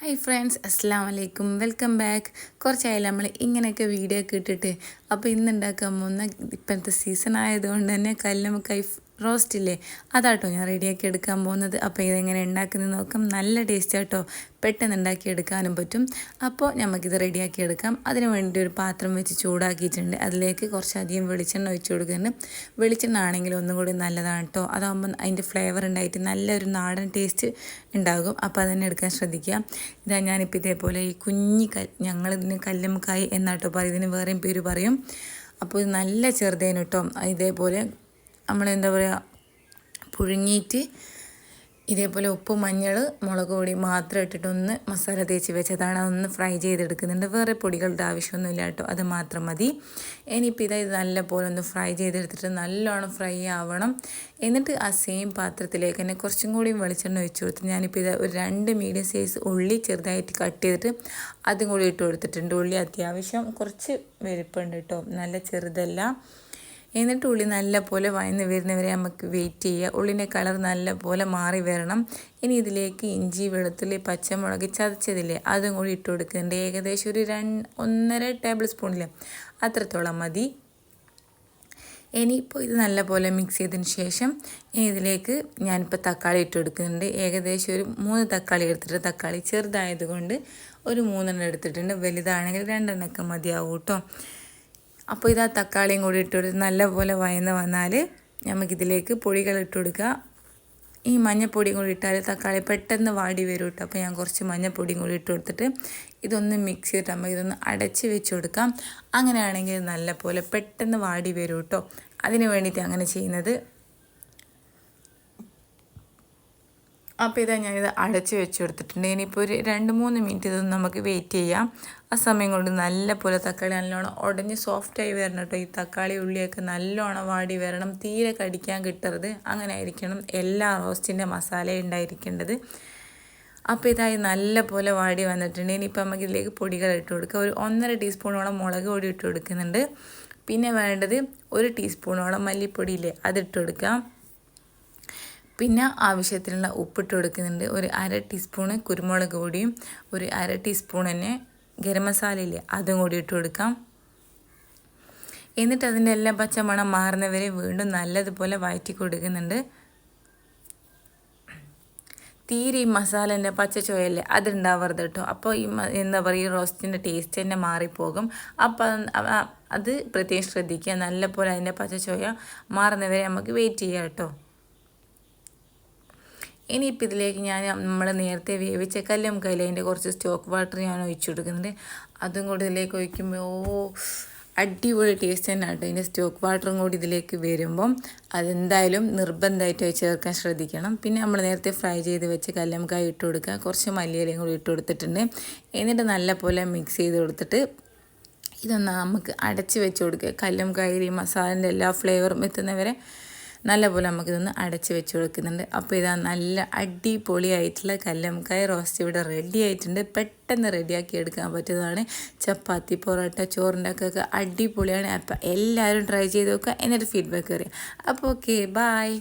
Hi friends അസ്സാം വലൈക്കും welcome back കുറച്ചായാലും നമ്മൾ ഇങ്ങനെയൊക്കെ വീഡിയോ ഒക്കെ ഇട്ടിട്ട് അപ്പോൾ ഇന്ന് ഉണ്ടാക്കാൻ പോകുന്ന ഇപ്പോഴത്തെ സീസൺ ആയതുകൊണ്ട് തന്നെ കല്ലുമക്കായി റോസ്റ്റ് ഇല്ലേ അതാട്ടോ ഞാൻ റെഡിയാക്കി എടുക്കാൻ പോകുന്നത്. അപ്പോൾ ഇതെങ്ങനെ ഉണ്ടാക്കുന്നത് നോക്കാം. നല്ല ടേസ്റ്റ് ആട്ടോ. പെട്ടെന്ന് ഉണ്ടാക്കി എടുക്കാനും പറ്റും. അപ്പോൾ നമുക്കിത് റെഡിയാക്കി എടുക്കാം. അതിന് വേണ്ടി ഒരു പാത്രം വെച്ച് ചൂടാക്കിയിട്ടുണ്ട്. അതിലേക്ക് കുറച്ചധികം വെളിച്ചെണ്ണ ഒഴിച്ച് കൊടുക്കുന്നുണ്ട്. വെളിച്ചെണ്ണ ആണെങ്കിൽ ഒന്നും കൂടി നല്ലതാണ് കേട്ടോ അതാകുമ്പോൾ അതിന്റെ ഫ്ലേവർ ഉണ്ടായിട്ട് നല്ലൊരു നാടൻ ടേസ്റ്റ് ഉണ്ടാകും. അപ്പോൾ അതന്നെ എടുക്കാൻ ശ്രദ്ധിക്കുക. ഇതാ ഞാനിപ്പോൾ ഇതേപോലെ ഈ കുഞ്ഞി ക ഞങ്ങളിതിന് കല്ലുമ്മക്കായി എന്നാട്ടോ പറയും. ഇതിന് വേറെയും പേര് പറയും. അപ്പോൾ ഇത് നല്ല ചെറുതേനും കേട്ടോ ഇതേപോലെ നമ്മൾ എന്താ പറയുക പുഴുങ്ങിയിട്ട് ഇതേപോലെ ഉപ്പ് മഞ്ഞൾ മുളക് പൊടി മാത്രം ഇട്ടിട്ട് ഒന്ന് മസാല തേച്ച് വെച്ചതാണ്. അതൊന്ന് ഫ്രൈ ചെയ്തെടുക്കുന്നുണ്ട്. വേറെ പൊടികളുടെ ആവശ്യമൊന്നുമില്ല കേട്ടോ. അത് മാത്രം മതി. ഇനിയിപ്പോൾ ഇത് നല്ലപോലെ ഒന്ന് ഫ്രൈ ചെയ്തെടുത്തിട്ട് നല്ലോണം ഫ്രൈ ആവണം. എന്നിട്ട് ആ സെയിം പാത്രത്തിലേക്ക് തന്നെ കുറച്ചും കൂടി വെളിച്ചെണ്ണ ഒഴിച്ചു കൊടുത്ത് ഞാനിപ്പോൾ ഇത് ഒരു രണ്ട് മീഡിയം സൈസ് ഉള്ളി ചെറുതായിട്ട് കട്ട് ചെയ്തിട്ട് അതും കൂടി ഇട്ട് കൊടുത്തിട്ടുണ്ട്. ഉള്ളി അത്യാവശ്യം കുറച്ച് വലുപ്പമുണ്ട് കേട്ടോ. നല്ല ചെറുതല്ല. എന്നിട്ട് ഉള്ളി നല്ലപോലെ പോലെ വയന്ന് വരുന്നവരെ നമുക്ക് വെയിറ്റ് ചെയ്യുക ഉള്ളിന്റെ കളർ നല്ലപോലെ മാറി വരണം. ഇനി ഇതിലേക്ക് ഇഞ്ചി വെളുത്തുള്ളി പച്ചമുളക് ചതച്ചതില്ലേ അതും കൂടി ഇട്ട് കൊടുക്കുന്നുണ്ട്. ഏകദേശം ഒരു രണ്ട് ഒന്നര ടേബിൾ സ്പൂണില്ലേ അത്രത്തോളം മതി. ഇനിയിപ്പോൾ ഇത് നല്ലപോലെ മിക്സ് ചെയ്തതിന് ശേഷം ഇതിലേക്ക് ഞാനിപ്പോൾ തക്കാളി ഇട്ട് കൊടുക്കുന്നുണ്ട്. ഏകദേശം ഒരു മൂന്ന് തക്കാളി എടുത്തിട്ട് തക്കാളി ചെറുതായതുകൊണ്ട് ഒരു മൂന്നെണ്ണം എടുത്തിട്ടുണ്ട്. വലുതാണെങ്കിൽ രണ്ടെണ്ണമൊക്കെ മതിയാവും കേട്ടോ അപ്പോൾ ഇത് തക്കാളിയും കൂടി ഇട്ട് കൊടുത്ത് നല്ലപോലെ വയന്ന് വന്നാൽ നമുക്കിതിലേക്ക് പൊടികൾ ഇട്ട് കൊടുക്കുക. ഈ മഞ്ഞപ്പൊടിയും കൂടി ഇട്ടാൽ തക്കാളി പെട്ടെന്ന് വാടി വരും കേട്ടോ അപ്പോൾ ഞാൻ കുറച്ച് മഞ്ഞപ്പൊടിയും കൂടി ഇട്ട് കൊടുത്തിട്ട് ഇതൊന്ന് മിക്സ് ചെയ്തിട്ട് നമുക്ക് ഇതൊന്ന് അടച്ച് വെച്ച് കൊടുക്കാം. അങ്ങനെയാണെങ്കിൽ നല്ലപോലെ പെട്ടെന്ന് വാടി വരും കേട്ടോ അതിന് വേണ്ടിയിട്ട് അങ്ങനെ ചെയ്യുന്നത് അപ്പോൾ ഇതാ ഞാനിത് അടച്ച് വെച്ച് കൊടുത്തിട്ടുണ്ട് ഇനിയിപ്പോൾ ഒരു രണ്ട് മൂന്ന് മിനിറ്റ് ഇതൊന്ന് നമുക്ക് വെയിറ്റ് ചെയ്യാം. ആ സമയം കൊണ്ട് നല്ല പോലെ തക്കാളി നല്ലോണം ഉടഞ്ഞ് സോഫ്റ്റായി വരണം കേട്ടോ ഈ തക്കാളി ഉള്ളിയൊക്കെ നല്ലോണം വാടി വരണം. തീരെ കടിക്കാൻ കിട്ടരുത്. അങ്ങനെ ആയിരിക്കണം എല്ലാ റോസ്റ്റിന്റെ മസാലയും ഉണ്ടായിരിക്കേണ്ടത്. അപ്പോൾ ഇതായി നല്ല പോലെ വാടി വന്നിട്ടുണ്ട്. ഇനിയിപ്പോൾ നമുക്ക് ഇതിലേക്ക് പൊടികൾ ഇട്ട് കൊടുക്കുക ഒരു ഒന്നര ടീസ്പൂണോളം മുളക് പൊടി ഇട്ട് കൊടുക്കുന്നുണ്ട്. പിന്നെ വേണ്ടത് ഒരു ടീസ്പൂണോളം മല്ലിപ്പൊടിയില്ലേ അതിട്ട് കൊടുക്കാം. പിന്നെ ആവശ്യത്തിനുള്ള ഉപ്പിട്ട് കൊടുക്കുന്നുണ്ട്. ഒരു അര ടീസ്പൂണ് കുരുമുളക് പൊടിയും ഒരു അര ടീസ്പൂൺ തന്നെ ഗരം മസാലയില്ലേ അതും കൂടി ഇട്ട് കൊടുക്കാം. എന്നിട്ട് അതിന്റെ എല്ലാ പച്ചമണം മാറുന്നവരെ വീണ്ടും നല്ലതുപോലെ വയറ്റി കൊടുക്കുന്നുണ്ട്. തീരെ ഈ മസാലേന്റെ പച്ച ചോയല്ലേ അതുണ്ടാവരുത് കേട്ടോ. അപ്പോൾ ഈ എന്താ പറയുക ഈ റോസ്റ്റിന്റെ ടേസ്റ്റ് തന്നെ മാറിപ്പോകും. അപ്പോൾ അത് പ്രത്യേകം ശ്രദ്ധിക്കുക. നല്ലപോലെ അതിന്റെ പച്ച ചോയ മാറുന്നവരെ നമുക്ക് വെയിറ്റ് ചെയ്യാം കേട്ടോ. ഇനിയിപ്പോൾ ഇതിലേക്ക് ഞാൻ നമ്മൾ നേരത്തെ വേവിച്ച കല്ലും അതിന്റെ കുറച്ച് സ്റ്റോക്ക് വാട്ടർ ഞാൻ ഒഴിച്ചു കൊടുക്കുന്നുണ്ട്. അതും കൂടി ഇതിലേക്ക് ഒഴിക്കുമ്പോൾ ഓ അടിപൊളി ടേസ്റ്റ് തന്നെ കേട്ടോ ഇതിന്റെ സ്റ്റോക്ക് വാട്ടറും കൂടി ഇതിലേക്ക് വരുമ്പം. അതെന്തായാലും നിർബന്ധമായിട്ട് ചേർക്കാൻ ശ്രദ്ധിക്കണം. പിന്നെ നമ്മൾ നേരത്തെ ഫ്രൈ ചെയ്ത് വെച്ച് കല്ലമക്കായി ഇട്ട് കൊടുക്കുക. കുറച്ച് മല്ലിയിലയും കൂടി ഇട്ട് കൊടുത്തിട്ടുണ്ട്. എന്നിട്ട് നല്ലപോലെ മിക്സ് ചെയ്ത് കൊടുത്തിട്ട് ഇതൊന്ന് നമുക്ക് അടച്ച് വെച്ച് കൊടുക്കുക. കല്ലും കയറി മസാലന്റെ എല്ലാ ഫ്ലേവറും എത്തുന്നവരെ നല്ലപോലെ നമുക്കിതൊന്ന് അടച്ച് വെച്ച് കൊടുക്കുന്നുണ്ട്. അപ്പോൾ ഇതാ നല്ല അടിപൊളിയായിട്ടുള്ള കല്ലമക്കായ റോസ്റ്റ് ഇവിടെ റെഡി ആയിട്ടുണ്ട്. പെട്ടെന്ന് റെഡിയാക്കി എടുക്കാൻ പറ്റുന്നതാണ്. ചപ്പാത്തി പൊറോട്ട ചോറിന്റെ ഒക്കെ അടിപൊളിയാണ്. അപ്പോൾ എല്ലാവരും ട്രൈ ചെയ്ത് നോക്കുക. എന്നൊരു ഫീഡ്ബാക്ക് അറിയാം അപ്പോൾ ഓക്കെ ബായ്